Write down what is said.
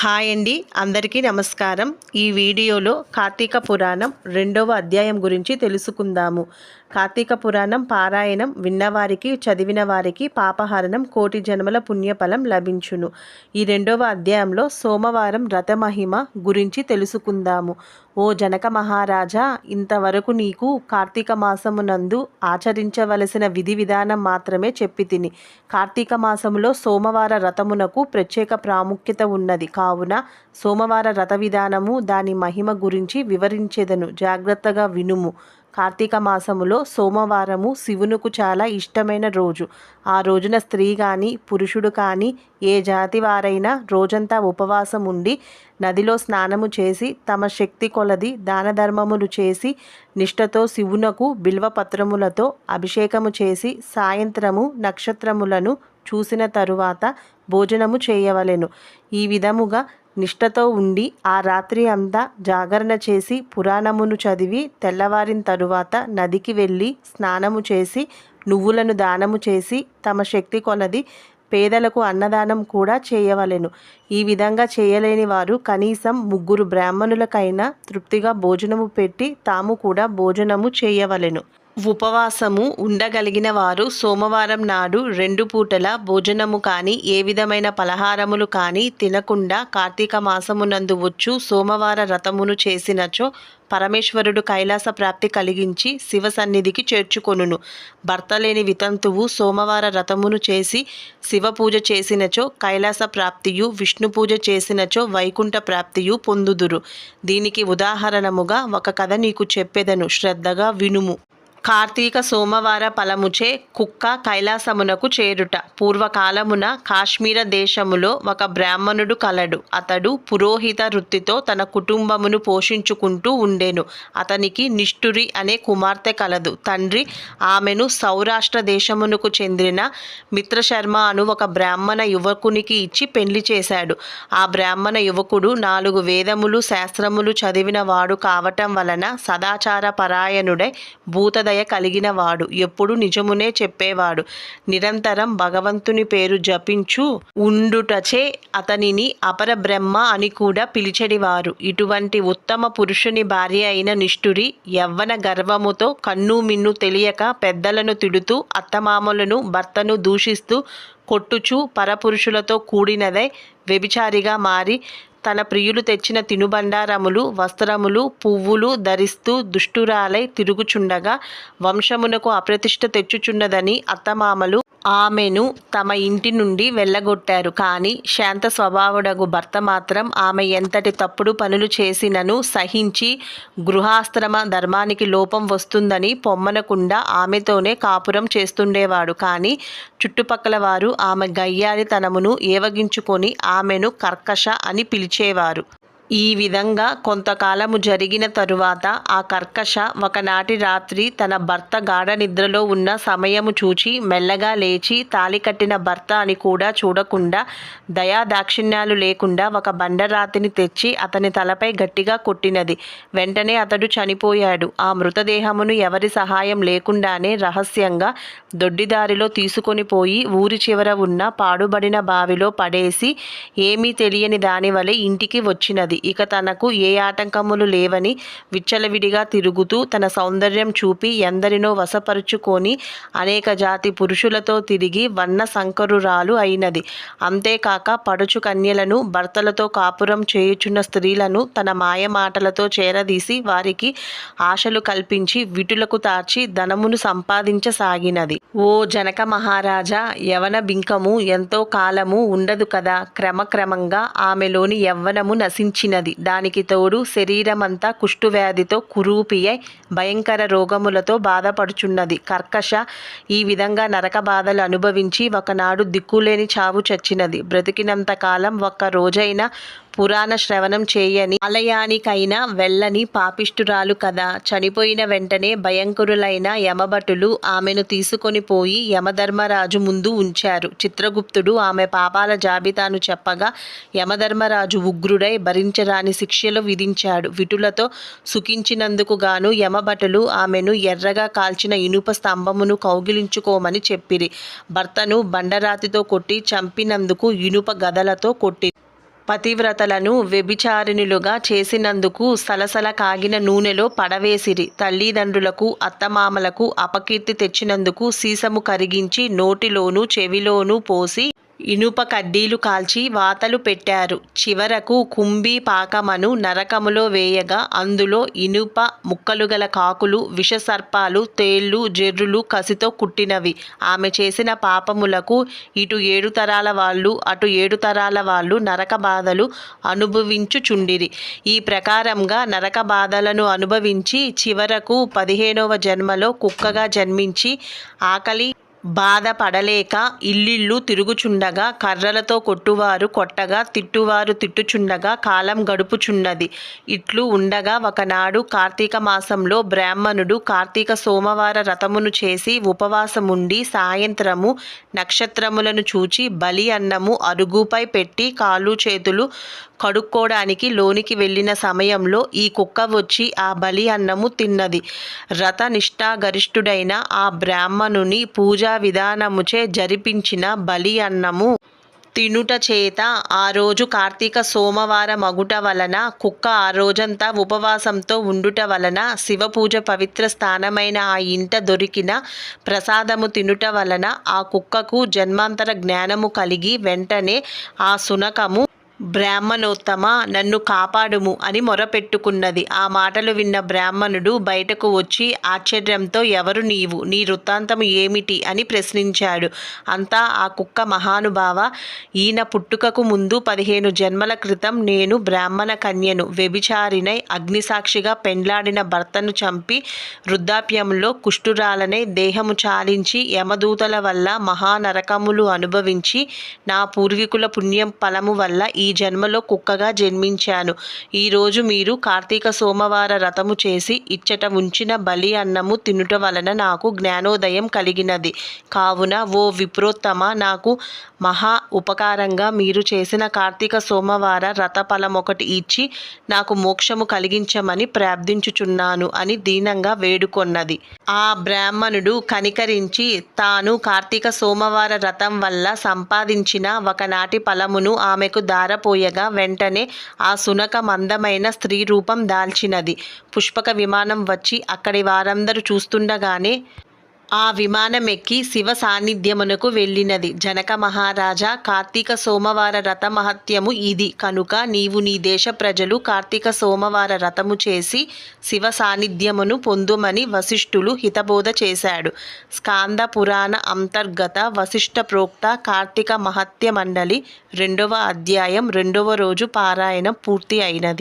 Hi అండి అందరికీ నమస్కారం. ఈ వీడియోలో కార్తీక పురాణం రెండవ అధ్యాయం గురించి తెలుసుకుందాము. కార్తీక పురాణం పారాయణం విన్నవారికి చదివిన వారికి పాపహరణం కోటి జన్మల పుణ్యఫలం లభించును. ఈ రెండవ అధ్యాయంలో సోమవారం రథమహిమ గురించి తెలుసుకుందాము. ఓ జనక మహారాజా ఇంతవరకు నీకు కార్తీక మాసమునందు ఆచరించవలసిన విధి విధానం మాత్రమే చెప్పి తిని. కార్తీక మాసములో సోమవార రథమునకు ప్రత్యేక ప్రాముఖ్యత ఉన్నది. కావున సోమవార రథ విధానము దాని మహిమ గురించి వివరించేదను. జాగ్రత్తగా వినుము. కార్తీక మాసములో సోమవారము శివునుకు చాలా ఇష్టమైన రోజు. ఆ రోజున స్త్రీ కానీ పురుషుడు కానీ ఏ జాతి వారైనా రోజంతా ఉపవాసం ఉండి నదిలో స్నానము చేసి తమ శక్తి కొలది దాన ధర్మములు చేసి నిష్ఠతో శివునకు బిల్వపత్రములతో అభిషేకము చేసి సాయంత్రము నక్షత్రములను చూసిన తరువాత భోజనము చేయవలెను. ఈ విధముగా నిష్ఠతో ఉండి ఆ రాత్రి అంతా జాగరణ చేసి పురాణమును చదివి తెల్లవారిన తరువాత నదికి వెళ్ళి స్నానము చేసి నువ్వులను దానము చేసి తమ శక్తి కొలది పేదలకు అన్నదానం కూడా చేయవలెను. ఈ విధంగా చేయలేని వారు కనీసం ముగ్గురు బ్రాహ్మణులకైనా తృప్తిగా భోజనము పెట్టి తాము కూడా భోజనము చేయవలెను. ఉపవాసము ఉండగలిగిన వారు సోమవారం నాడు రెండు పూటల భోజనము కానీ ఏ విధమైన పలహారములు కానీ తినకుండా కార్తీక మాసమునందు వచ్చు సోమవార రథమును చేసినచో పరమేశ్వరుడు కైలాస ప్రాప్తి కలిగించి శివ సన్నిధికి చేర్చుకొనును. భర్త లేని వితంతువు సోమవార రథమును చేసి శివ పూజ చేసినచో కైలాస ప్రాప్తియు విష్ణు పూజ చేసినచో వైకుంఠ ప్రాప్తియు పొందుదురు. దీనికి ఉదాహరణముగా ఒక కథ నీకు చెప్పెదను. శ్రద్ధగా వినుము. కార్తీక సోమవార ఫలముచే కుక్క కైలాసమునకు చేరుట. పూర్వకాలమున కాశ్మీర దేశములో ఒక బ్రాహ్మణుడు కలడు. అతడు పురోహిత వృత్తితో తన కుటుంబమును పోషించుకుంటూ ఉండెను. అతనికి నిష్ఠురి అనే కుమార్తె కలదు. తండ్రి ఆమెను సౌరాష్ట్ర దేశమునకు చెందిన మిత్రశర్మ అను ఒక బ్రాహ్మణ యువకునికి ఇచ్చి పెళ్ళి చేశాడు. ఆ బ్రాహ్మణ యువకుడు నాలుగు వేదములు శాస్త్రములు చదివిన వాడు కావటం వలన సదాచార పరాయణుడై భూతద దయ కలిగినవాడు. ఎప్పుడు నిజమునే చెప్పేవాడు. నిరంతరం భగవంతుని పేరు జపించు ఉండుటచే అతనిని అపర బ్రహ్మ అని కూడా పిలిచెడివారు. ఇటువంటి ఉత్తమ పురుషుని భార్య అయిన నిష్ఠురి యవ్వన గర్వముతో కన్ను మిన్ను తెలియక పెద్దలను తిడుతూ అత్తమామలను భర్తను దూషిస్తూ కొట్టుచు పరపురుషులతో కూడినదై వ్యభిచారిగా మారి తన ప్రియులు తెచ్చిన తినుబండారములు వస్త్రములు పువ్వులు ధరిస్తూ దుష్టురాలై తిరుగుచుండగా వంశమునకు అప్రతిష్ట తెచ్చుచున్నదని అత్తమామలు ఆమెను తమ ఇంటి నుండి వెళ్ళగొట్టారు. కానీ శాంత స్వభావుడగు భర్త మాత్రం ఆమె ఎంతటి తప్పుడు పనులు చేసినను సహించి గృహాశ్రమ ధర్మానికి లోపం వస్తుందని పొమ్మనకుండా ఆమెతోనే కాపురం చేస్తుండేవాడు. కానీ చుట్టుపక్కల వారు ఆమె గయ్యాలితనమును ఏవగించుకొని ఆమెను కర్కశ అని పిలిచేవారు. ఈ విధంగా కొంతకాలము జరిగిన తరువాత ఆ కర్కశ ఒకనాటి రాత్రి తన భర్త గాఢ నిద్రలో ఉన్న సమయము చూచి మెల్లగా లేచి తాలి కట్టిన భర్త అని కూడా చూడకుండా దయా దాక్షిణ్యాలు లేకుండా ఒక బండరాతిని తెచ్చి అతని తలపై గట్టిగా కొట్టినది. వెంటనే అతడు చనిపోయాడు. ఆ మృతదేహమును ఎవరి సహాయం లేకుండానే రహస్యంగా దొడ్డిదారిలో తీసుకొని పోయి ఊరి చివర ఉన్న పాడుబడిన బావిలో పడేసి ఏమీ తెలియని దానివలే ఇంటికి వచ్చినది. ఇక తనకు ఏ ఆటంకములు లేవని విచ్చలవిడిగా తిరుగుతూ తన సౌందర్యం చూపి ఎందరినో వశపరుచుకొని అనేక జాతి పురుషులతో తిరిగి వన్న సంకరురాలు అయినది. అంతేకాక పడుచు కన్యలను భర్తలతో కాపురం చేయుచున్న స్త్రీలను తన మాయ మాటలతో చేరదీసి వారికి ఆశలు కల్పించి విటులకు తార్చి ధనమును సంపాదించసాగినది. ఓ జనక మహారాజా యవన బింకము ఎంతో కాలము ఉండదు కదా. క్రమక్రమంగా ఆమెలోని యవ్వనము నశించిన నశించినది దానికి తోడు శరీరమంతా కుష్ఠువ్యాధితో అయి భయంకర రోగములతో బాధపడుచున్నది. కర్కశ ఈ విధంగా నరక బాధలు అనుభవించి ఒకనాడు దిక్కులేని చావు చచ్చినది. బ్రతికినంత కాలం ఒక్క రోజైనా పురాణ శ్రవణం చేయని ఆలయానికైనా వెళ్ళని పాపిష్టురాలు కదా. చనిపోయిన వెంటనే భయంకరులైన యమభటులు ఆమెను తీసుకొని పోయి యమధర్మరాజు ముందు ఉంచారు. చిత్రగుప్తుడు ఆమె పాపాల జాబితాను చెప్పగా యమధర్మరాజు ఉగ్రుడై భరించరాని శిక్షలు విధించాడు. విటులతో సుఖించినందుకు గాను యమభటులు ఆమెను ఎర్రగా కాల్చిన ఇనుప స్తంభమును కౌగిలించుకోమని చెప్పిరి. భర్తను బండరాతితో కొట్టి చంపినందుకు ఇనుప గదలతో కొట్టి పతివ్రతలను వ్యభిచారిణులుగా చేసినందుకు సలసల కాగిన నూనెలో పడవేసిరి. తల్లిదండ్రులకు అత్తమామలకు అపకీర్తి తెచ్చినందుకు సీసము కరిగించి నోటిలోనూ చెవిలోనూ పోసి ఇనుప కడ్డీలు కాల్చి వాతలు పెట్టారు. చివరకు కుంభీ పాకమను నరకములో వేయగా అందులో ఇనుప ముక్కలుగల కాకులు విషసర్పాలు తేళ్ళు జెర్రులు కసితో కుట్టినవి. ఆమె చేసిన పాపములకు ఇటు ఏడు తరాల వాళ్ళు అటు ఏడు తరాల వాళ్ళు నరక బాధలు అనుభవించుచుండిరి. ఈ ప్రకారంగా నరక బాధలను అనుభవించి చివరకు పదిహేనవ జన్మలో కుక్కగా జన్మించి ఆకలి బాధపడలేక ఇల్లిల్లు తిరుగుచుండగా కర్రలతో కొట్టువారు కొట్టగా తిట్టువారు తిట్టుచుండగా కాలం గడుపుచున్నది. ఇట్లు ఉండగా ఒకనాడు కార్తీక మాసంలో బ్రాహ్మణుడు కార్తీక సోమవార రథమును చేసి ఉపవాసముండి సాయంత్రము నక్షత్రములను చూచి బలి అన్నము అరుగుపై పెట్టి కాళ్ళు చేతులు కడుక్కోవడానికి లోనికి వెళ్ళిన సమయంలో ఈ కుక్క వచ్చి ఆ బలి అన్నము తిన్నది. రథ నిష్ఠాగరిష్ఠుడైన ఆ బ్రాహ్మణుని పూజా విధానముచే జరిపించిన బలి అన్నము తినుట చేత ఆ రోజు కార్తీక సోమవార మగుట వలన కుక్క ఆ రోజంతా ఉపవాసంతో ఉండుట వలన శివపూజ పవిత్ర స్థానమైన ఆ ఇంట దొరికిన ప్రసాదము తినుట వలన ఆ కుక్కకు జన్మాంతర జ్ఞానము కలిగి వెంటనే ఆ సునకము బ్రాహ్మణోత్తమ నన్ను కాపాడుము అని మొరపెట్టుకున్నది. ఆ మాటలు విన్న బ్రాహ్మణుడు బయటకు వచ్చి ఆశ్చర్యంతో ఎవరు నీవు? నీ వృత్తాంతము ఏమిటి? అని ప్రశ్నించాడు. అంతా ఆ కుక్క మహానుభావ. ఈయన పుట్టుకకు ముందు పదిహేను జన్మల క్రితం నేను బ్రాహ్మణ కన్యను వ్యభిచారినై అగ్నిసాక్షిగా పెండ్లాడిన భర్తను చంపి వృద్ధాప్యంలో కుష్ఠురాలనే దేహము చాలించి యమదూతల వల్ల మహానరకములు అనుభవించి నా పూర్వీకుల పుణ్యం ఫలము వల్ల ఈ జన్మలో కుక్కగా జన్మించాను. ఈరోజు మీరు కార్తీక సోమవార రథము చేసి ఇచ్చట ఉంచిన బలి అన్నము తినుట వలన నాకు జ్ఞానోదయం కలిగినది. కావున ఓ విప్రోత్తమ నాకు మహా ఉపకారంగా మీరు చేసిన కార్తీక సోమవార రథ ఫలం ఒకటి ఇచ్చి నాకు మోక్షము కలిగించమని ప్రార్థించుచున్నాను అని దీనంగా వేడుకొన్నది. ఆ బ్రాహ్మణుడు కనికరించి తాను కార్తీక సోమవార రథం వల్ల సంపాదించిన ఒకనాటి ఫలమును ఆమెకు నిద్రపోయగా వెంటనే ఆ సునక మందమైన స్త్రీ రూపం దాల్చినది. పుష్పక విమానం వచ్చి అక్కడి వారందరూ చూస్తుండగానే ఆ విమానమెక్కి శివ సాన్నిధ్యమునకు వెళ్ళినది. జనక మహారాజా కార్తీక సోమవార రథ మహత్యము ఇది. కనుక నీవు నీ దేశ ప్రజలు కార్తీక సోమవార రథము చేసి శివ సాన్నిధ్యమును పొందుమని వశిష్ఠులు హితబోధ చేశాడు. స్కాంద పురాణ అంతర్గత వశిష్ఠ ప్రోక్త కార్తీక మహత్య మండలి రెండవ అధ్యాయం రెండవ రోజు పారాయణం పూర్తి అయినది.